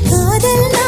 காதல்